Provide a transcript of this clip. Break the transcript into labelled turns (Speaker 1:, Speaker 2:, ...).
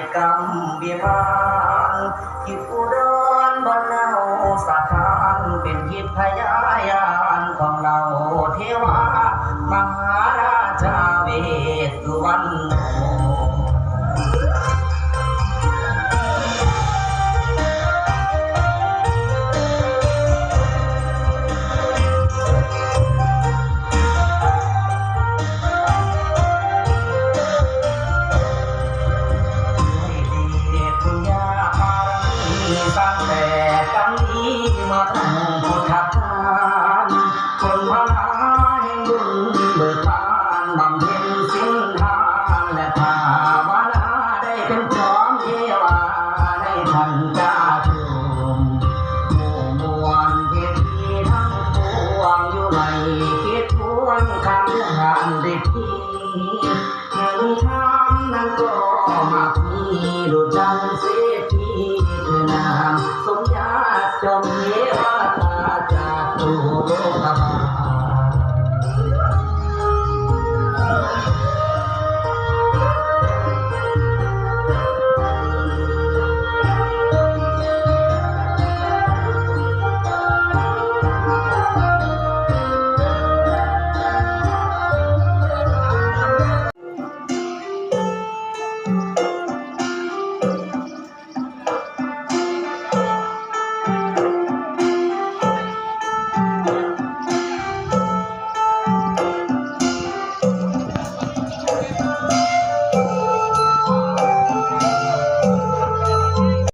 Speaker 1: ตกรรมเบียบานทิพอุดรบ้านเนาสถานเป็นทิพยายานของเราเทวามหาราชาเวสุวรรณ ตั้งแต่กันนี้มาตั้งพุทธทานคนมาหานห่งบุญเบิกบานบำเพ็ญสิ้นทานและภาวนาได้เป็นจอมเทวาในทันจาถึงผู้มวลเพียที่ทั้งปวงอยู่ในคิดทวนคำทานได้ที่หนึ่งทานนั้นก็มาที่ดูจังสี นามสมญาจม